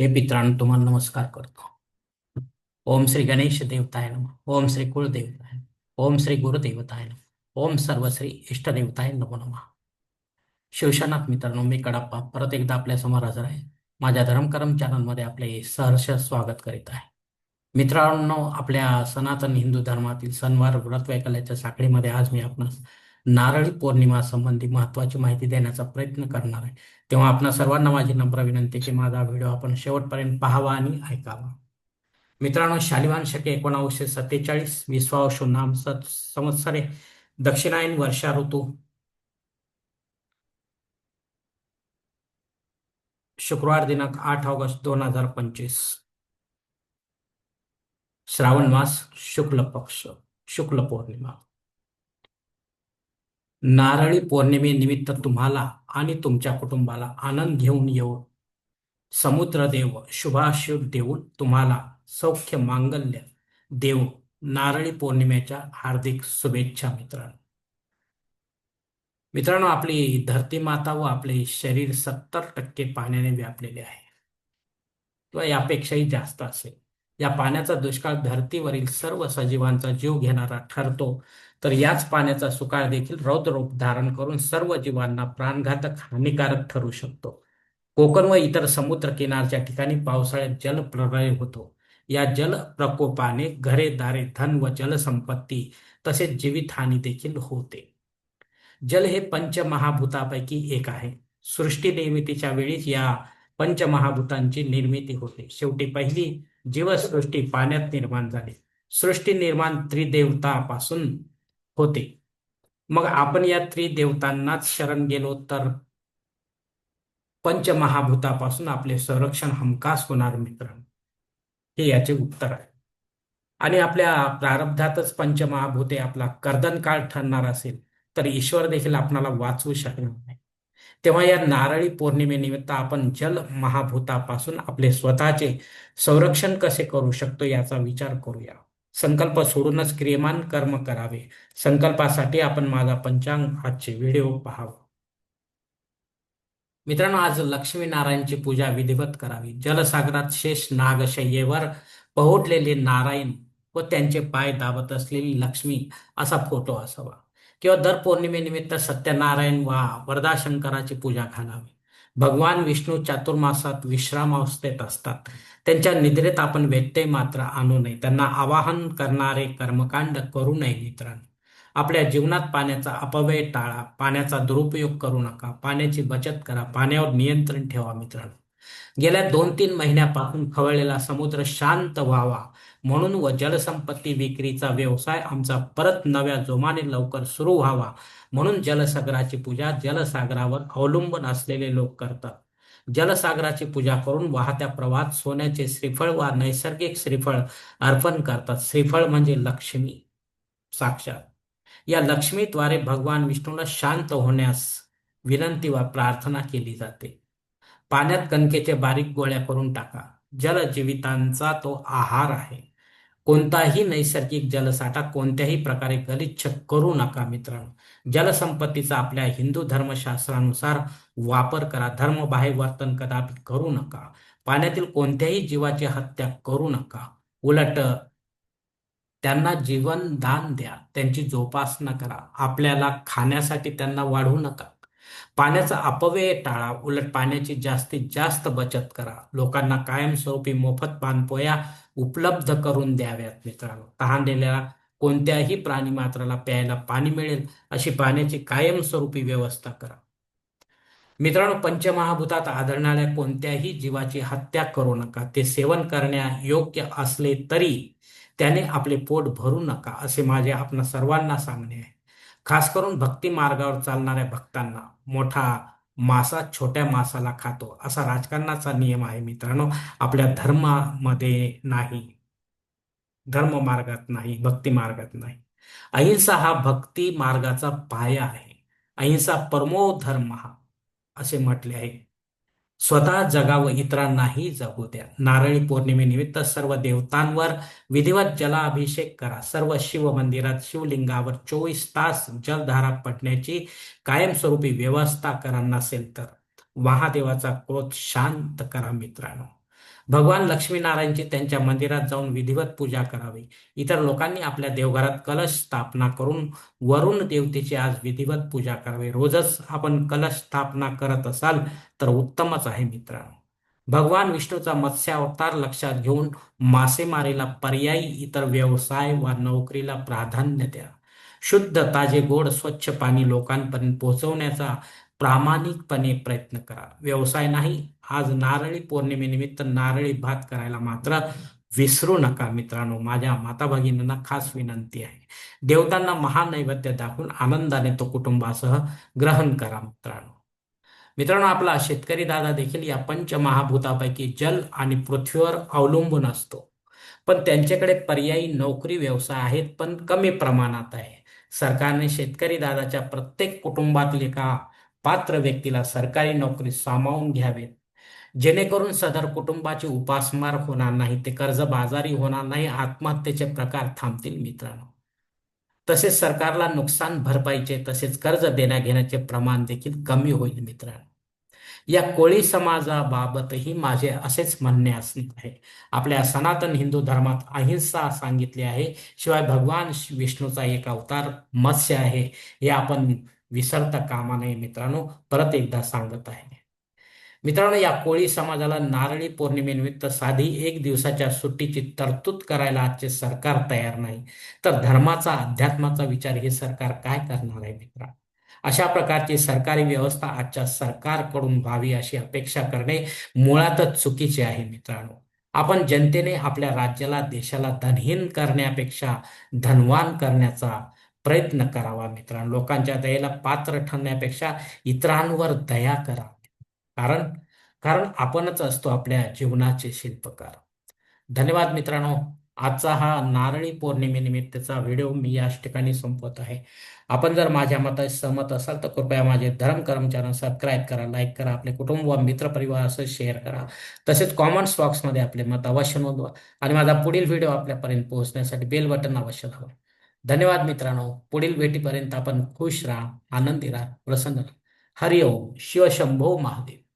हे पित्रांनो तुम्हाला नमस्कार करतो. ओम श्री गणेश देवताय नम ओम श्री कुळदेवताय ओम श्री गुरुदेवताय नम ओम सर्व श्री इष्टदेवताय नमो नमा. शिवशनाथ मित्रांनो मी कडाप्पा परत एकदा आपल्यासमोर हजर आहे. माझ्या धर्मकरम चॅनलमध्ये आपले सहर्ष स्वागत करीत आहे. मित्रांनो आपल्या सनातन हिंदू धर्मातील सणवार व्रत वैकल्याच्या साखळीमध्ये आज मी आपणास नारळी पौर्णिमा संबंधी महत्वाची माहिती देण्याचा प्रयत्न करणार आहे. तेव्हा आपणा सर्वांना माझी नम्र विनंती की माझा व्हिडिओ आपण शेवटपर्यंत पाहावा आणि ऐकावा. मित्रांनो शालिवान शके एकोणावीसशे सत्तेचाळीस विश्वावशु नाम संवत्सरे दक्षिणायन वर्षा ऋतू. शुक्रवार दिनांक आठ ऑगस्ट दोन हजार पंचवीस. श्रावण मास शुक्ल पक्ष शुक्ल पौर्णिमा. नारळी पौर्णिमेनिमित्त तुम्हाला आणि तुमच्या कुटुंबाला आनंद घेऊन येऊन समुद्रदेव शुभाशुभ देऊन तुम्हाला सौख्य मांगल्य देव. नारळी पौर्णिमेच्या हार्दिक शुभेच्छा मित्रांनो. मित्रांनो आपली धरती माता व आपले शरीर सत्तर टक्के पाण्याने व्यापलेले आहे. किंवा यापेक्षाही जास्त असेल. या पाण्याचा दुष्काळ धरतीवरील सर्व सजीवांचा जीव घेणारा ठरतो. तर याच पाण्याचा सुकाळ देखील रौद्ररूप धारण करून सर्व जीवांना प्राणघातक हानिकारक ठरू शकतो. कोकण व इतर समुद्र किनारच्या ठिकाणी पावसाळ्यात जलप्रलय होतो. या जल प्रकोपाने घरे दारे धन व जलसंपत्ती तसेच जीवितहानी देखील होते. जल हे पंचमहाभूतापैकी एक आहे. सृष्टी निर्मितीच्या वेळीच या पंचमहाभूतांची निर्मिती होते. शेवटी पहिली जीवसृष्टी पाण्यात निर्माण झाली. सृष्टी निर्माण त्रिदेवतापासून होते. मग आपण या त्रिदेवतांनाच शरण गेलो तर पंचमहाभूतापासून आपले संरक्षण हमखास होणार मित्र हे याचे उत्तर आहे. आणि आपल्या प्रारब्धातच पंचमहाभूते आपला कर्दन काळ ठरणार असेल तर ईश्वर देखील आपणाला वाचवू शकणार नाही. तेव्हा या नारळी पौर्णिमेनिमित्त आपण जल महाभूतापासून आपले स्वतःचे संरक्षण कसे करू शकतो याचा विचार करूया. संकल्प सोडूनच क्रियमान कर्म करावे. संकल्पासाठी आपण माझा पंचांग आजचे व्हिडिओ पाहावं. मित्रांनो आज लक्ष्मीनारायणची पूजा विधिवत करावी. जलसागरात शेष नागशय्येवर पहोटलेले नारायण व त्यांचे पाय दाबत असलेली लक्ष्मी असा फोटो असावा. किंवा दर पौर्णिमेनिमित्त सत्यनारायण वा वरदाशंकराची पूजा घालावी भगवान विष्णू चातुर्मासात विश्रामावस्थेत असतात. त्यांच्या निद्रेत आपण व्यत्यय मात्र आणू नये. त्यांना आवाहन करणारे कर्मकांड करू नये मित्रांनो. आपल्या जीवनात पाण्याचा अपव्यय टाळा पाण्याचा दुरुपयोग करू नका पाण्याची बचत करा पाण्यावर नियंत्रण ठेवा मित्रांनो. गेल्या दोन तीन महिन्यापासून खवळलेला समुद्र शांत व्हावा. म्हणून व जलसंपत्ती विक्रीचा व्यवसाय आमचा परत नव्या जोमाने लवकर सुरू व्हावा. म्हणून जलसागराची पूजा जलसागरावर अवलंबून असलेले लोक करतात. जलसागराची पूजा करून वाहत्या प्रवाहात सोन्याचे श्रीफळ वा नैसर्गिक श्रीफळ अर्पण करतात. श्रीफळ म्हणजे लक्ष्मी. साक्षात. या लक्ष्मीद्वारे भगवान विष्णूला शांत होण्यास विनंती वा प्रार्थना केली जाते. पाण्यात कणकेचे बारीक गोळ्या करून टाका. जलजीवितांचा तो आहार आहे. कोणताही नैसर्गिक जलसाठा कोणत्याही प्रकारे गलिच्छ करू नका मित्रांनो. जलसंपत्तीचा आपल्या हिंदू धर्मशास्त्रानुसार वापर करा. धर्मबाह्य वर्तन कदापि करू नका. पाण्यातील कोणत्याही जीवाची हत्या करू नका. उलट त्यांना जीवन दान द्या. त्यांची जोपासना करा. आपल्याला खाण्यासाठी त्यांना वाढवू नका. पाण्याचा अपव्यय टाळा उलट पाण्याची जास्तीत जास्त बचत करा. लोकांना कायमस्वरूपी मोफत पानपोया उपलब्ध करून द्याव्यात मित्रांनो. तहानलेल्या कोणत्याही प्राणी मात्राला प्यायला पाणी मिळेल अशी पाण्याची कायमस्वरूपी व्यवस्था करा. मित्रांनो पंचमहाभूतात आढळणाऱ्या कोणत्याही जीवाची हत्या करू नका. ते सेवन करण्या योग्य असले तरी त्याने आपले पोट भरू नका असे माझे आपण सर्वांना सांगणे आहे. खास करून भक्ती मार्गावर चालणाऱ्या भक्तांना मोठा मासा छोट्या मासाला खातो असा राजकारणाचा नियम आहे मित्रांनो. आपल्या धर्मामध्ये नाही धर्म मार्गात नाही भक्ती मार्गात नाही. अहिंसा हा भक्ती मार्गाचा पाया आहे. अहिंसा परमो धर्म हा असे म्हटले आहे. स्वतः जगावं इतरांनाही जगू द्या. नारळी पौर्णिमेनिमित्त सर्व देवतांवर विधिवत जलाभिषेक करा. सर्व शिव मंदिरात शिवलिंगावर चोवीस तास जलधारा पडण्याची कायमस्वरूपी व्यवस्था करा नसेल तर. महादेवाचा क्रोध शांत करा मित्रांनो. भगवान लक्ष्मीनारायणची त्यांच्या मंदिरात जाऊन विधिवत पूजा करावी. इतर लोकांनी आपल्या देवघरात कलश स्थापना करून वरुण देवतेची आज विधिवत पूजा करावी. रोजच आपण कलश स्थापना करत असाल तर उत्तमच आहे मित्रांनो. भगवान विष्णूचा मत्स्यावतार लक्षात घेऊन मासेमारीला पर्यायी इतर व्यवसाय वा नोकरीला प्राधान्य द्या. शुद्ध ताजे गोड स्वच्छ पाणी लोकांपर्यंत पोहोचवण्याचा प्रामाणिकपणे प्रयत्न करा. व्यवसाय नाही आज नारळी पौर्णिमेनिमित्त नारळी भात करायला मात्र विसरू नका मित्रांनो. माझ्या माता भगिनींना खास विनंती आहे. देवतांना महानैवेद्य दाखवून आनंदाने तो कुटुंबासह ग्रहण करा मित्रांनो. मित्रांनो आपला शेतकरी दादा देखील या पंचमहाभूतापैकी जल आणि पृथ्वीवर अवलंबून असतो. पण त्यांच्याकडे पर्यायी नोकरी व्यवसाय आहेत पण कमी प्रमाणात आहे. सरकारने शेतकरी दादाच्या प्रत्येक कुटुंबातील एका पात्र व्यक्तीला सरकारी नोकरी सामावून घ्यावेत? जेणेकरून सदर कुटुंबाची उपासमार होणार नाही ते कर्जबाजारी होणार नाही आत्महत्येचे प्रकार थांबतील मित्रांनो. तसेच सरकारला नुकसान भरपाईचे तसेच कर्ज देण्या घेण्याचे प्रमाण देखील कमी होईल मित्रांनो. या कोळी समाजाबाबतही माझे असेच म्हणणे असणार आहे. आपल्या सनातन हिंदू धर्मात अहिंसा सांगितली आहे. शिवाय भगवान विष्णूचा एक अवतार मत्स्य आहे. हे आपण विसरता कामा नये मित्रांनो. परत एकदा सांगत आहे. मित्रांनो या कोळी समाजाला नारळी पौर्णिमेनिमित्त साधी एक दिवसाच्या सुट्टीची तरतूद करायला आजचे सरकार तयार नाही. तर धर्माचा अध्यात्माचा विचार हे सरकार काय करणार आहे मित्रा? अशा प्रकारची सरकारी व्यवस्था आजच्या सरकारकडून व्हावी अशी अपेक्षा करणे मुळातच चुकीचे आहे मित्रांनो. आपण जनतेने आपल्या राज्याला देशाला धनहीन करण्यापेक्षा धनवान करण्याचा प्रयत्न करावा मित्रांनो लोकांच्या दयेला पात्र ठरण्यापेक्षा इतरांवर दया करा. कारण कारण आपणच असतो आपल्या जीवनाचे शिल्पकार. धन्यवाद मित्रांनो. आजचा हा नारळी पौर्णिमेनिमित्तचा व्हिडिओ मी याच ठिकाणी संपवत आहे. आपण जर माझ्या मताशी सहमत असाल तर कृपया माझे धर्म कर्म चॅनल सबस्क्राईब करा लाईक करा आपले कुटुंब व मित्रपरिवार असं शेअर करा. तसेच कॉमेंट्स बॉक्समध्ये आपले मत अवश्य नोंदवा आणि माझा पुढील व्हिडिओ आपल्यापर्यंत पोहोचण्यासाठी बेल बटन अवश्य दाबा. धन्यवाद मित्रांनो. पुढील भेटीपर्यंत आपण खुश राहा आनंदी राहा प्रसन्न राहा. हरिओम. शिवशंभो महादेव.